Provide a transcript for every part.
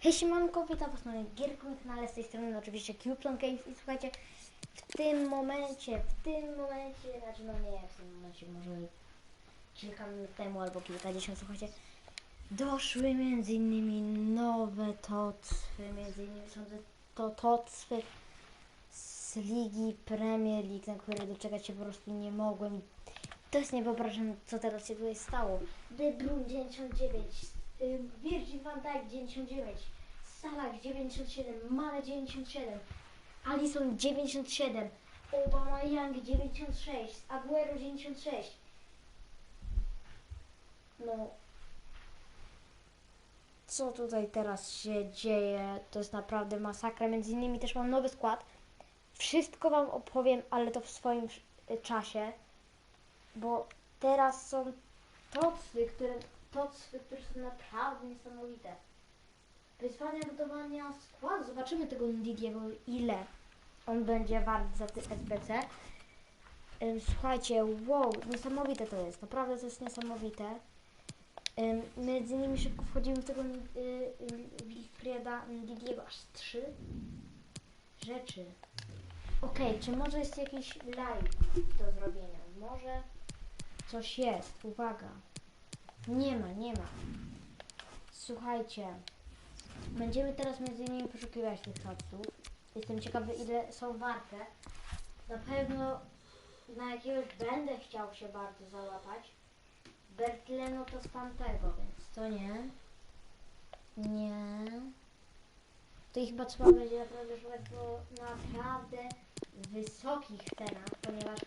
Hej siemanko, witam was na moim gierku na kanale, z tej strony oczywiście Cuplon Games i słuchajcie, w tym momencie, w tym momencie, znaczy no nie, w tym momencie może kilka minut temu albo kilkadziesiąt, słuchajcie, doszły między innymi nowe tocwy, między innymi są to tocwy z Ligi Premier League, na które doczekać się po prostu nie mogłem. To jest niewyobrażalne, co teraz się tutaj stało. De Bruyne 99, Virgil van Dijk 99, Salah 97, Mane 97, Alisson 97, Obama Young 96, Aguero 96. No, co tutaj teraz się dzieje? To jest naprawdę masakra. Między innymi też mam nowy skład. Wszystko Wam opowiem, ale to w swoim czasie, bo teraz są tocwy, które, tocwy, które są naprawdę niesamowite. Wyzwania budowania składu. Zobaczymy tego Ndidiego, ile on będzie wart za ty SBC. Słuchajcie, wow, niesamowite to jest. Naprawdę to jest niesamowite. Ym, Między innymi szybko wchodzimy w tego Wilfrieda Ndidiego. Aż trzy rzeczy. Okej, czy może jest jakiś live do zrobienia? Może coś jest. Uwaga. Nie ma, nie ma. Słuchajcie. Będziemy teraz między innymi poszukiwać tych topsów. Jestem ciekawy ile są warte. Na pewno na jakiegoś będę chciał się bardzo załapać. Bertleno to z tamtego, więc to nie. Nie. To ich chyba trzeba będzie naprawdę szukać po naprawdę wysokich cenach, ponieważ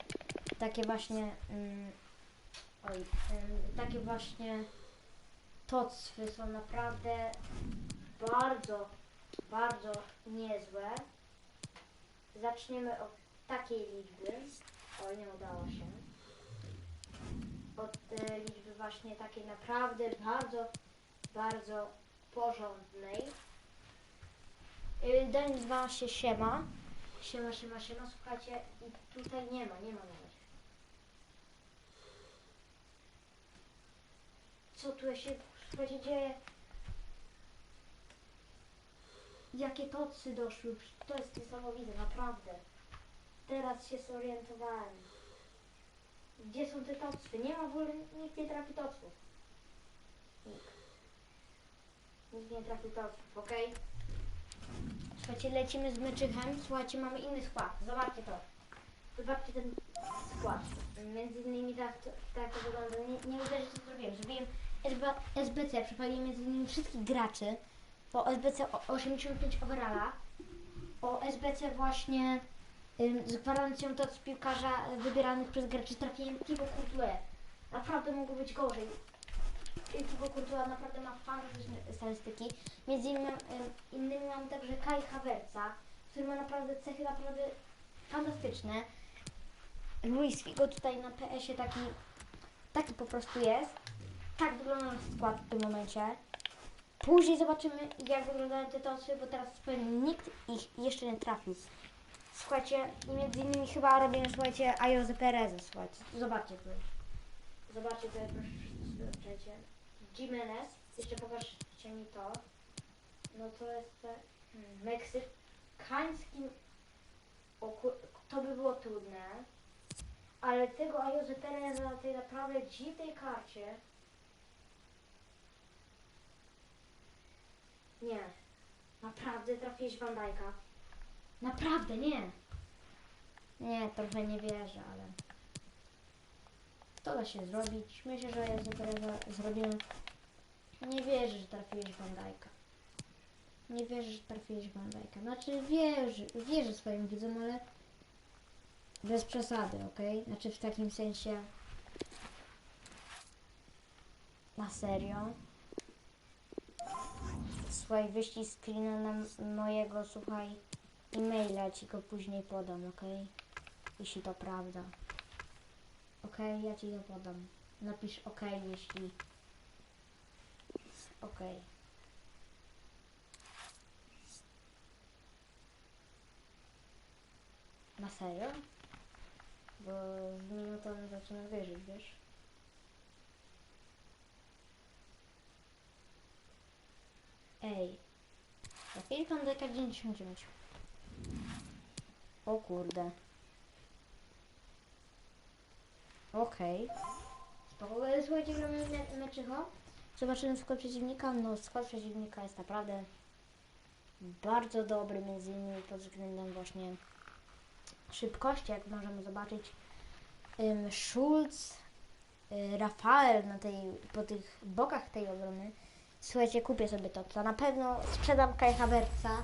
takie właśnie mm, oj, takie właśnie tocwy są naprawdę bardzo, bardzo niezłe. Zaczniemy od takiej liczby. O, nie udało się. Od e, liczby właśnie takiej naprawdę bardzo, bardzo porządnej. Yy, Dań nazywa się Siema. Siema, siema, siema. Słuchajcie, i tutaj nie ma, nie ma nawet. Co tu się, słuchajcie, dzieje? Jakie tocy doszły? To jest niesamowite, naprawdę. Teraz się zorientowałem. Gdzie są te tocwy? Nie ma w ogóle, nikt nie trafi toców. Nikt. Nikt nie trafi toców, okej? Słuchajcie, lecimy z myczychem. Słuchajcie, mamy inny skład. Zobaczcie to. Zobaczcie ten skład. Między innymi tak, tak to wygląda. Nie, nie co zrobiłem. Zrobiłem SBC, przepaliłem między innymi wszystkich graczy. Po SBC o 85 overalla. O SBC właśnie ym, z gwarancją to z piłkarza wybieranych przez graczy trafiłem Thibaut Courtois. Naprawdę mogło być gorzej. Thibaut Courtois naprawdę ma fantastyczne statystyki. Między innymi, ym, innymi mam także Kai Havertza, który ma naprawdę cechy naprawdę fantastyczne. Luis Figo tutaj na PS-ie taki, taki po prostu jest. Tak wygląda nasz skład w tym momencie. Później zobaczymy, jak wyglądają te tosy, bo teraz pewnie nikt ich jeszcze nie trafił. Słuchajcie, między innymi chyba robimy, słuchajcie, Ayoze Pereza, słuchajcie. Zobaczcie tu. Zobaczcie to, proszę, zobaczcie. Jimenez, jeszcze pokażcie mi to. No to jest hmm, meksykański, o, kur- to by było trudne. Ale tego Ayoze Pereza na tej naprawdę dziwnej karcie Nie. Naprawdę trafiłeś Van Dijk'a? Naprawdę, nie. Nie, trochę nie wierzę, ale... To da się zrobić. Myślę, że jest dopiero zrobiłem. Nie wierzę, że trafiłeś Van Dijk'a. Nie wierzę, że trafiłeś Van Dijk'a. Znaczy wierzę, wierzę swoim widzom, ale... Bez przesady, ok? Znaczy w takim sensie... Na serio. Słuchaj, wyślij screena na mojego, słuchaj, e-maila, ci go później podam, ok? Jeśli to prawda. Ok, ja ci to podam. Napisz ok, jeśli... Ok. Na serio? Bo z minutą zaczynam wierzyć, wiesz? Ej, I kandeka 99. O kurde. Okej. Spoko. E, Słuchajcie, gramy me meczycho. Zobaczymy skład przeciwnika. No, skład przeciwnika jest naprawdę bardzo dobry, między innymi pod względem właśnie szybkości, jak możemy zobaczyć. Schulz, y, Rafael na tej, po tych bokach tej obrony. Słuchajcie, kupię sobie to. To na pewno sprzedam Kai Havertza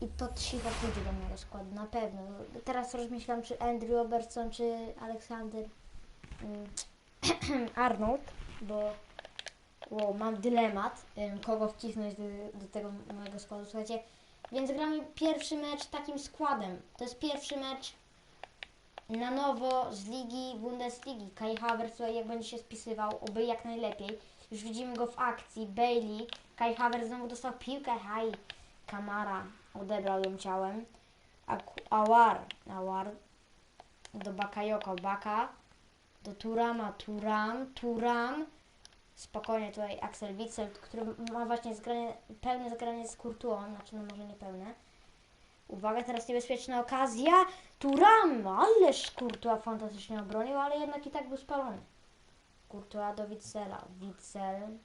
i to cicho pójdzie do mojego składu, na pewno. Teraz rozmyślam, czy Andrew Robertson, czy Aleksander ym, Arnold, bo wow, mam dylemat, ym, kogo wcisnąć do, do tego mojego składu, słuchajcie. Więc gramy pierwszy mecz takim składem. To jest pierwszy mecz na nowo z ligi Bundesligi. Kai Havertz jak będzie się spisywał, oby jak najlepiej. Już widzimy go w akcji. Bailey. Kai Havertz znowu dostał piłkę. Haj. Kamara odebrał ją ciałem. Awar. Awar. Do Bakayoko. Baka. Do Turama. Turam. Turam. Spokojnie tutaj Axel Witsel, który ma właśnie zgranie, pełne zgranie z Courtois, znaczy no może nie pełne. Uwaga, teraz niebezpieczna okazja. Turam, ależ Courtois fantastycznie obronił, ale jednak i tak był spalony. Courtois do Witsela. Witsel.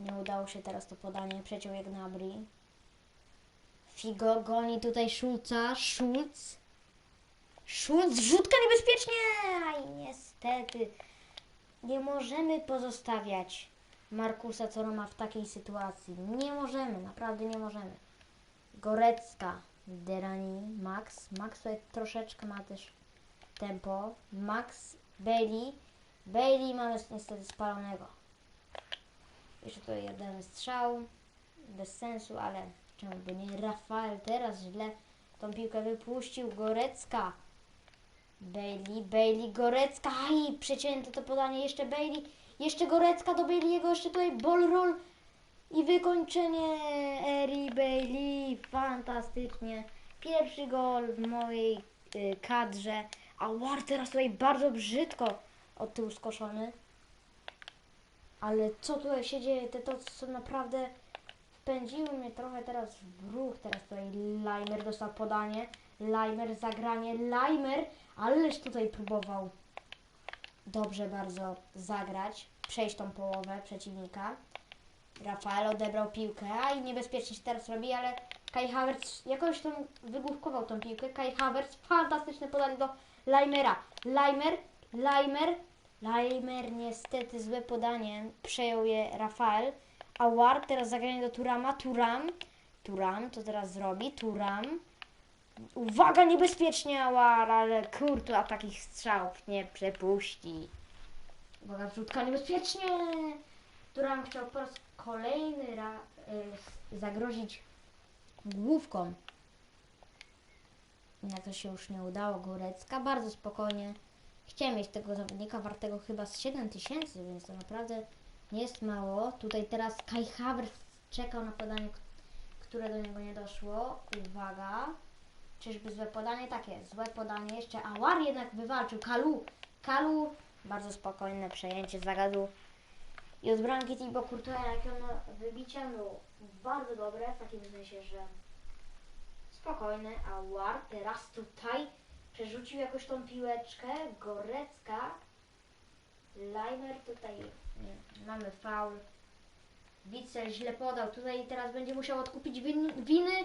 Nie udało się teraz to podanie, przeciął jak Nabri. Figo goni tutaj Schulza. Schulz. Schulz, rzutka niebezpiecznie! Aj, niestety. Nie możemy pozostawiać Markusa Coroma w takiej sytuacji. Nie możemy, naprawdę nie możemy. Gorecka, Derani, Max. Max tutaj troszeczkę ma też tempo. Max, Bailey. Bailey mamy niestety spalonego. Jeszcze tutaj jeden strzał. Bez sensu, ale czemu by nie? Rafael teraz źle tą piłkę wypuścił. Gorecka. Bailey, Bailey, Gorecka. Aj, przecięte to podanie. Jeszcze Bailey. Jeszcze Gorecka do Bailey'ego. Jeszcze tutaj ball roll. I wykończenie Eri Bailey. Fantastycznie. Pierwszy gol w mojej y, kadrze. A War teraz tutaj bardzo brzydko od tyłu skoszony. Ale co tutaj się dzieje? Te to są naprawdę wpędziły mnie trochę teraz w ruch. Teraz tutaj Leimer dostał podanie. Leimer zagranie. Leimer, ależ tutaj próbował dobrze bardzo zagrać. Przejść tą połowę przeciwnika. Rafael odebrał piłkę, a i niebezpiecznie się teraz robi, ale Kai Havertz jakoś tą wygłówkował tą piłkę. Kai Havertz, fantastyczne podanie do Leimera. Leimer, Leimer, Leimer niestety złe podanie, przejął je Rafael. A War teraz zagranie do Turama, Turam, Turam to teraz zrobi, Turam. Uwaga, niebezpiecznie Awar, ale kurtu, a takich strzałów nie przepuści. Uwaga, wrzutka niebezpiecznie. Turam chciał po raz kolejny ra, y, zagrozić główką. Jak to się już nie udało, Górecka bardzo spokojnie. Chciałem mieć tego zawodnika wartego chyba z 7 tysięcy, więc to naprawdę nie jest mało. Tutaj teraz Kai Havertz czekał na podanie, które do niego nie doszło. Uwaga. Czyżby złe podanie? Takie, złe podanie. Jeszcze Awar jednak wywalczył. Kalu. Kalu. Bardzo spokojne przejęcie zagadu. I od bramki Thibaut Courtois, jak ono wybicia, no bardzo dobre, w takim sensie, że spokojny, a War teraz tutaj przerzucił jakoś tą piłeczkę, Gorecka, Leimer tutaj. Nie, mamy faul, Wicel źle podał, tutaj teraz będzie musiał odkupić win, winy.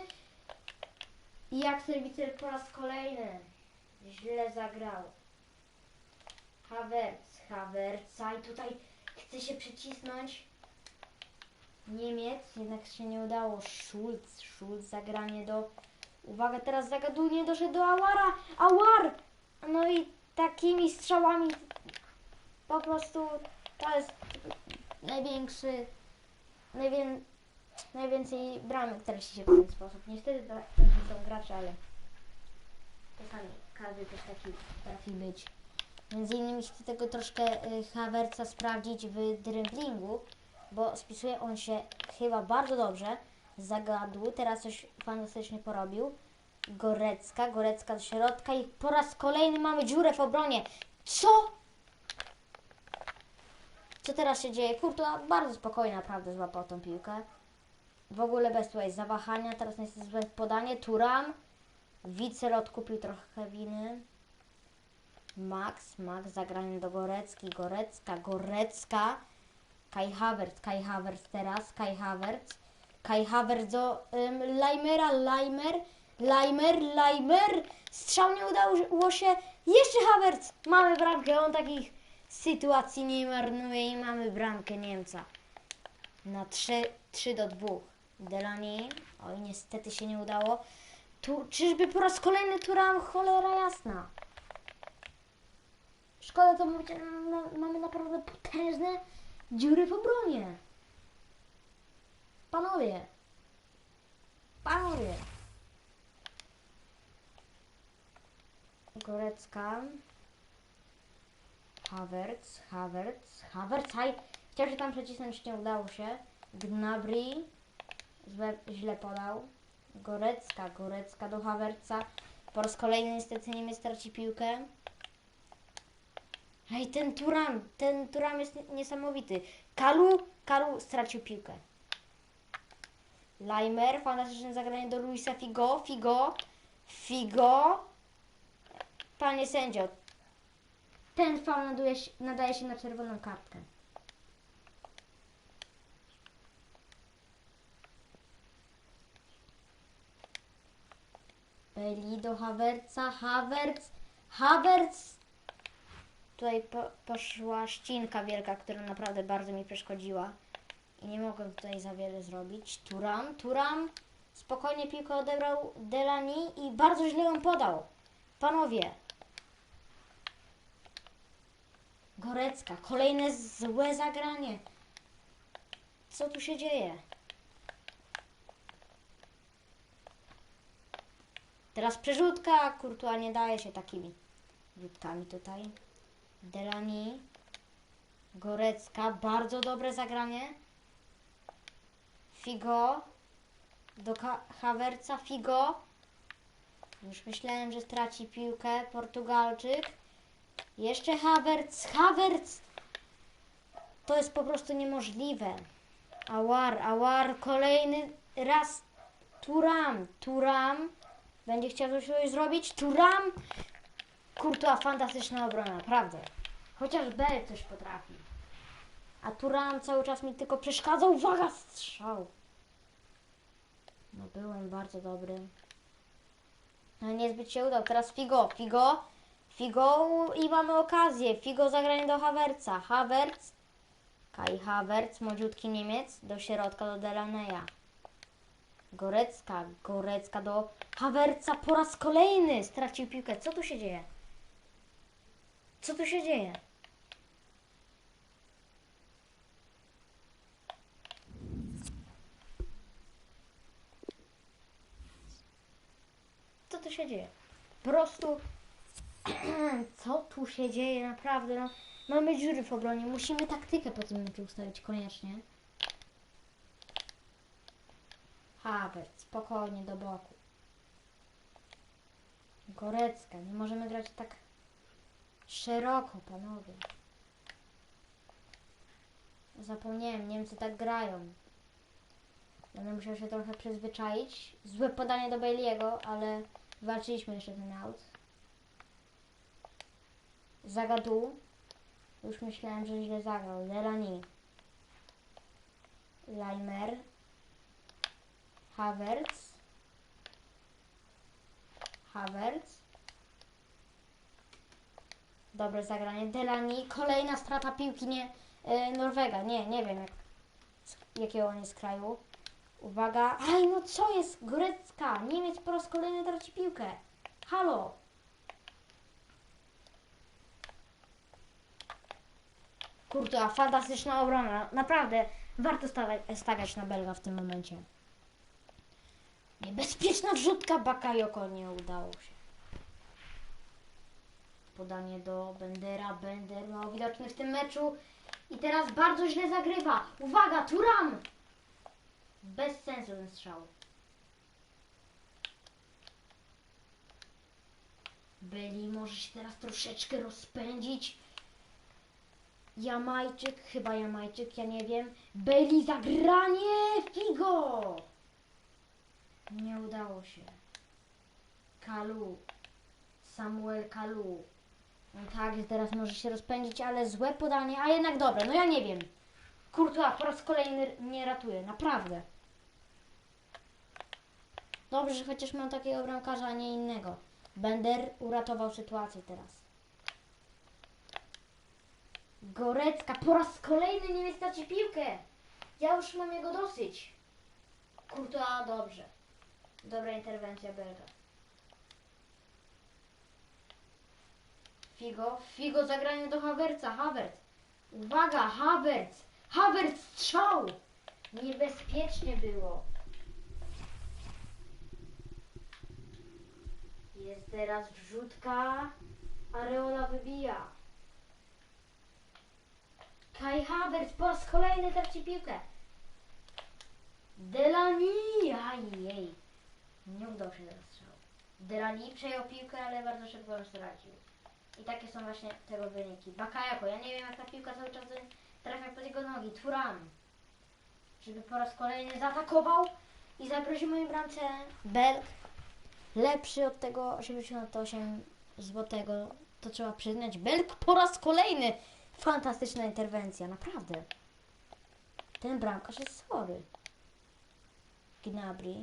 I Axel Wicel po raz kolejny źle zagrał. Havertz, Havertz, i tutaj chce się przycisnąć. Niemiec, jednak się nie udało. Schulz, Schulz, zagranie do... Uwaga, teraz zagaduje, doszedł do Awara. Awar! No i takimi strzałami po prostu to jest największy, najwię, najwięcej bramek traci się w ten sposób. Niestety to to są gracze, ale czasami każdy też taki potrafi być. Między innymi chcę tego troszkę y, sprawdzić w dribblingu, bo spisuje on się chyba bardzo dobrze. Zagadł, teraz coś fantastycznie porobił. Gorecka, Gorecka do środka i po raz kolejny mamy dziurę w obronie. Co? Co teraz się dzieje? Kurtua bardzo spokojnie naprawdę złapał tą piłkę. w ogóle bez tutaj zawahania. Teraz jest złe podanie. Turam. Wicer odkupił trochę winy. Max, Max, zagranie do Gorecki, Gorecka, Gorecka. Kai Havertz, Kai Havertz teraz, Kai Havertz. Kai Havertz do um, Leimera, Leimer, Leimer, Leimer. Strzał nie udało się. Jeszcze Havertz. Mamy bramkę. On takich sytuacji nie marnuje i mamy bramkę Niemca. Na 3, 3 do 2. Delani. Oj, niestety się nie udało. Tu, czyżby po raz kolejny Turam? Cholera jasna. Szkoda, to mamy naprawdę potężne dziury w obronie. Panowie. Panowie. Gorecka. Havertz, Havertz, Havertz, haj. Chciał się tam przecisnąć, nie udało się. Gnabry. Złe, źle podał. Gorecka, Gorecka do Havertza. Po raz kolejny niestety Niemiec traci piłkę. Ej, ten Turam, ten Turam jest nie- niesamowity. Kalu, Kalu stracił piłkę. Leimer, fantastyczne zagranie do Luisa Figo, Figo, Figo. Panie sędzio, ten faul nadaje nadaje się na czerwoną kartkę. Beli do Havertza, Havertz, Havertz. Tutaj po, poszła ścinka wielka, która naprawdę bardzo mi przeszkodziła. Nie mogłem tutaj za wiele zrobić. Turam, Turam. Spokojnie piłkę odebrał Delani i bardzo źle ją podał. Panowie. Gorecka, kolejne złe zagranie. Co tu się dzieje? Teraz przerzutka, Kurtua nie daje się takimi rzutkami tutaj. Delani, Gorecka, bardzo dobre zagranie. Figo, do Havertza, Figo. Już myślałem, że straci piłkę Portugalczyk. Jeszcze Havertz, Havertz! To jest po prostu niemożliwe. Awar, Awar, kolejny raz. Turam, Turam. Będzie chciał coś zrobić. Turam. Kurtua, fantastyczna obrona, naprawdę. Chociaż Bell coś potrafi. A Turam cały czas mi tylko przeszkadza. Uwaga, strzał. No byłem bardzo dobry. No niezbyt się udał. Teraz Figo, Figo. Figo i mamy okazję. Figo zagranie do Havertza. Havertz. Kai Havertz, młodziutki Niemiec. Do środka do Delaneya. Gorecka, Gorecka do Havertza po raz kolejny stracił piłkę. Co tu się dzieje? Co tu się dzieje? Tu się dzieje? Po prostu co tu się dzieje naprawdę? No, mamy dziury w obronie. Musimy taktykę po tym meczu ustawić koniecznie. Havertz, spokojnie do boku. Gorecka, nie możemy grać tak szeroko, panowie. Zapomniałem, Niemcy tak grają. Będę musiał się trochę przyzwyczaić. Złe podanie do Bailey'ego, ale walczyliśmy jeszcze ten out. Zagadu. Już myślałem, że źle zagrał. Delani. Leimer. Havertz. Havertz. Dobre zagranie. Delani. Kolejna strata piłki. Nie, e, Norwega. Nie, nie wiem jak, jakiego on jest kraju. Uwaga. Aj, no co jest? Gorecka. Niemiec po raz kolejny traci piłkę. Halo. Kurtua, fantastyczna obrona. Naprawdę warto stawiać, stawiać na Belga w tym momencie. Niebezpieczna wrzutka Bakayoko nie udało się. Podanie do Bendera. Bender mało widoczny w tym meczu. I teraz bardzo źle zagrywa. Uwaga, Turam! Bez sensu ten strzał. Byli może się teraz troszeczkę rozpędzić. Jamajczyk, chyba Jamajczyk, ja nie wiem. Bailey zagranie! Figo! Nie udało się. Kalu. Samuel Kalu. No tak, teraz może się rozpędzić, ale złe podanie, a jednak dobre, no ja nie wiem. Kurtua po raz kolejny mnie ratuje, naprawdę. Dobrze, chociaż mam takiego bramkarza, a nie innego. Bender uratował sytuację teraz. Gorecka po raz kolejny nie straci piłkę. Ja już mam jego dosyć. Kurtua, dobrze. Dobra interwencja Belga. Figo, Figo zagranie do Havertza, Havertz. Uwaga, Havertz, Havertz strzał. Niebezpiecznie było. Jest teraz wrzutka. Areola wybija. Kai Havertz po raz kolejny traci piłkę. Delani! Ajej. Nie udał się teraz strzał. Delani przejął piłkę, ale bardzo szybko ją. I takie są właśnie tego wyniki. Bakayoko, ja nie wiem jak ta piłka cały czas trafia pod jego nogi. Turam. Żeby po raz kolejny zaatakował i zagroził mojej bramce. Belk. Lepszy od tego 88 złotego. To trzeba przyznać. Belk po raz kolejny. Fantastyczna interwencja, naprawdę. Ten bramkarz jest chory. Gnabry.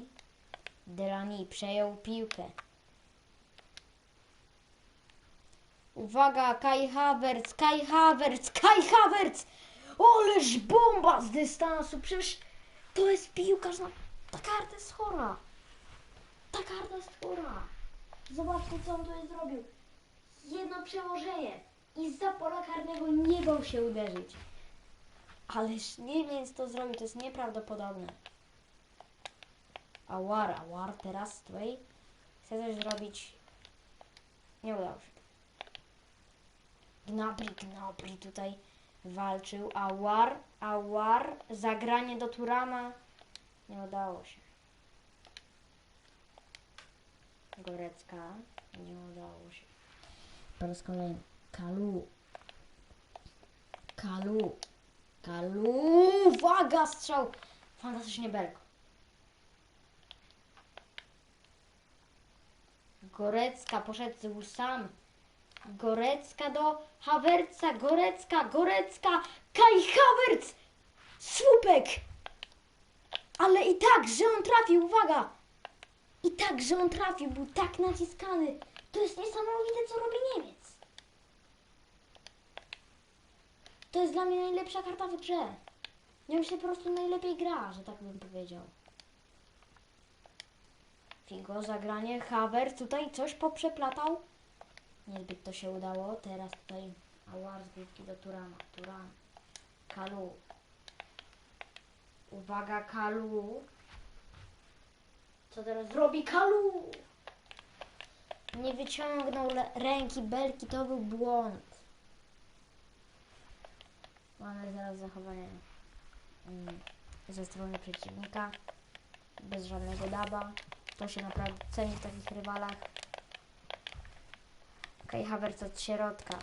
Delani przejął piłkę. Uwaga, Kai Havertz, Kai Havertz, Kai Havertz! Oleż bomba z dystansu, przecież to jest piłkarz, no, ta karta jest chora. Ta karta chora. Zobaczcie, co on tutaj zrobił. Jedno przełożenie i z pola karnego nie bał się uderzyć. Ależ Niemiec to zrobił, to jest nieprawdopodobne. Awar, Awar teraz tutaj chce coś zrobić. Nie udało się. Gnabry, Gnabry tutaj walczył. Awar, Awar, zagranie do Turama. Nie udało się. Gorecka, nie udało się. Po raz kolejny. Kalu. Kalu. Kalu. Uwaga, strzał. Fantastycznie Belko. Gorecka poszedł sam. Gorecka do Hawerca, Gorecka, Gorecka, Kai Hawerc! Słupek! Ale i tak, że on trafił, uwaga! I tak, że on trafił, był tak naciskany. To jest niesamowite, co robi Niemiec. To jest dla mnie najlepsza karta w grze. Nią się po prostu najlepiej gra, że tak bym powiedział. Figo, zagranie, Haver, tutaj coś poprzeplatał. Niezbyt to się udało. Teraz tutaj Awar z główki do Turana. Turan. Kalu. Uwaga, Kalu. Co teraz zrobi Kalu? Nie wyciągnął ręki belki, to był błąd. Mamy zaraz zachowanie mm, ze strony przeciwnika. Bez żadnego daba. To się naprawdę ceni w takich rywalach. Kai Havertz od środka.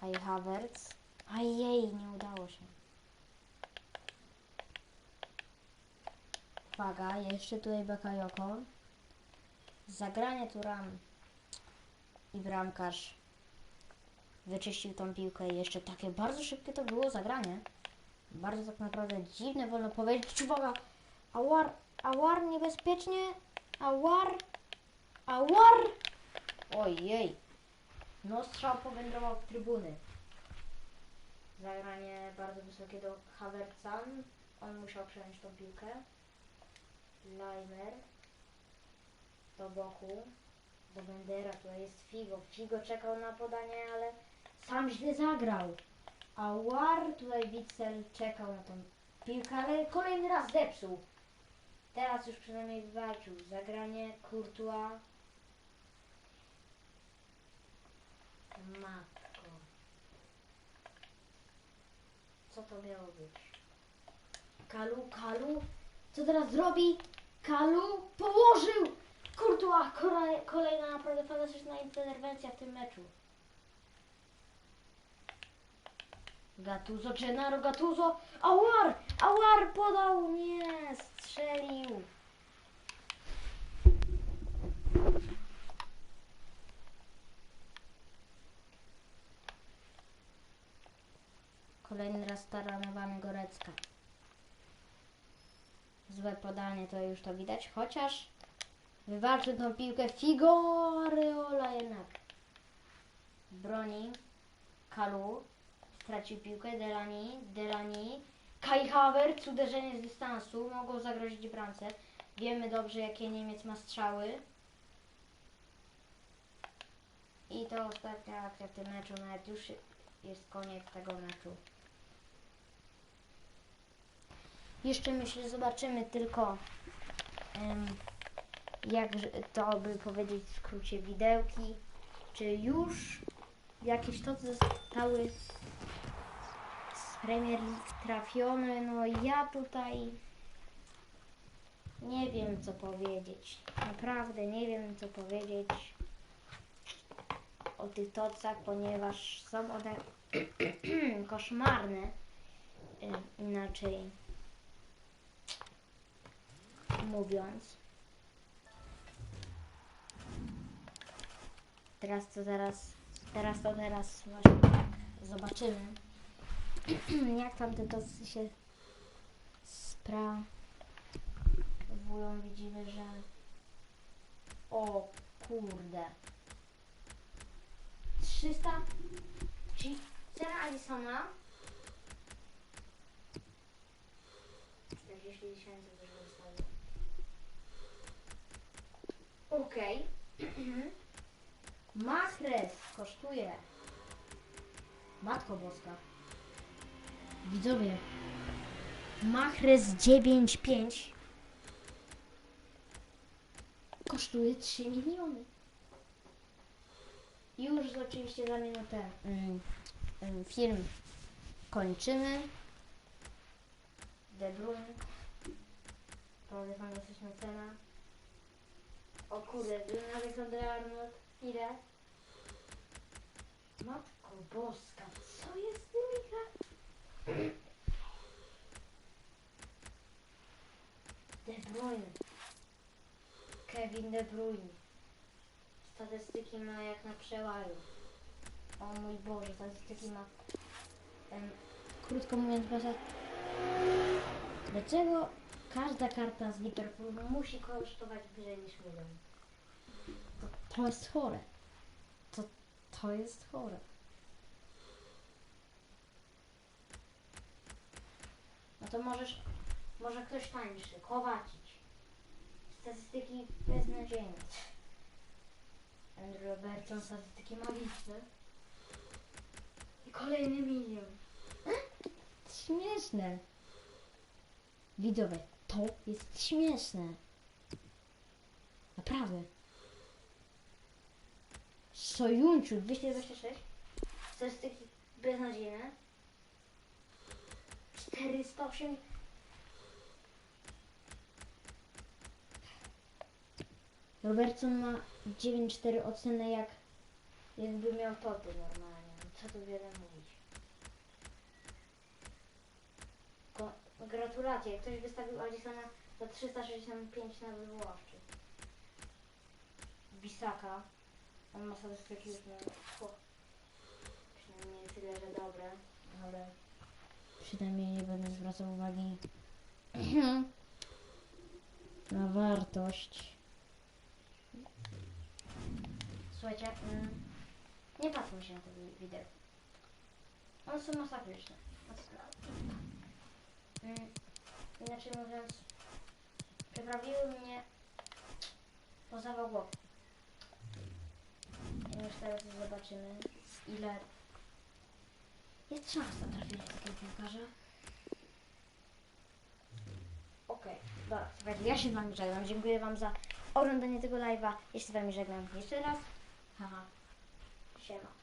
Kai Havertz. Ajej, nie udało się. Uwaga, jeszcze tutaj Bakayoko. Zagranie Turam. I bramkarz wyczyścił tą piłkę. I jeszcze takie bardzo szybkie to było zagranie. Bardzo tak naprawdę dziwne, wolno powiedzieć. Uwaga! Awar, awar niebezpiecznie. Awar, awar. Ojej. No strzał powędrował w trybuny. Zagranie bardzo wysokie do Havertza. On musiał przejąć tą piłkę. Leimer. Do boku. Do Bendera. Tutaj jest Figo. Figo czekał na podanie, ale sam źle zagrał. A War tutaj Witzel czekał na tą piłkę, ale kolejny raz zepsuł. Teraz już przynajmniej wywalczył. Zagranie Courtois. Matko. Co to miało być? Kalu, Kalu. Co teraz zrobi? Kalu położył! Kurtua, kolej- kolejna naprawdę fantastyczna interwencja w tym meczu. Gattuso, Gennaro Gattuso, Awar, Awar podał, nie, strzelił. Kolejny raz taranowany Gorecka. Złe podanie, to już to widać, chociaż wywalczył tą piłkę Figo Areola jednak. Broni Kalu, stracił piłkę, Delani, Delani, Kai Havertz, uderzenie z dystansu, mogą zagrozić bramce. Wiemy dobrze, jakie Niemiec ma strzały. I to ostatnia akcja w tym meczu, nawet już jest koniec tego meczu. Jeszcze myślę, zobaczymy tylko jak to by powiedzieć w skrócie widełki. Czy już jakieś to zostały z Premier League trafione? No ja tutaj nie wiem co powiedzieć. Naprawdę nie wiem co powiedzieć o tych tocach, ponieważ są one koszmarne. Inaczej mówiąc. Teraz to zaraz, teraz to teraz właśnie tak zobaczymy, jak tam te tosy się sprawują. Widzimy, że o kurde 300 czyli cena Alisona 40 tysięcy też wystawił. Okej. Makres kosztuje. Matko Boska. Widzowie. Makres 9,5 kosztuje 3 miliony. Już oczywiście za minutę mm, mm, film kończymy. De Bruyne. Naprawdę fantastyczna cena. O kurde, Aleksander Arnold. Ile? Matko Boska, co jest z tymi gra? De Bruyne. Kevin De Bruyne. Statystyki ma jak na przełaju. O mój Boże, statystyki ma... Em, krótko mówiąc, proszę. Dlaczego każda karta z Liverpoolu musi kosztować wyżej niż milion? To, to jest chore. To, to jest chore. No to możesz, może ktoś tańszy, Kowacić. Statystyki beznadziejne. Andrew Robertson, statystyki magiczne. I kolejny milion. Śmieszne. Widzowie, to jest śmieszne. Naprawdę. Sojunciu 226. Statystyki beznadziejne. 408. Robertson ma 9,4 ocenę jak jakby miał topy normalnie. No Co tu wiele mówić. Gratulacje. Ktoś wystawił Alisona za 365 na wywoławczy. Bisaka. On ma statystyki już na przynajmniej tyle, że dobre, ale przynajmniej nie będę zwracał uwagi na wartość. Słuchajcie, mm, nie patrzmy się na te wi- wideo. One są masakryczne. Masakra. Mm, inaczej mówiąc, przyprawiły mnie poza głową. I już teraz zobaczymy, ile jest szans na trafienie takiego piłkarza. Okej, dobra, słuchajcie, ja się z wami żegnam. Dziękuję wam za oglądanie tego live'a. Się z wami żegnam jeszcze raz. Haha. Siema.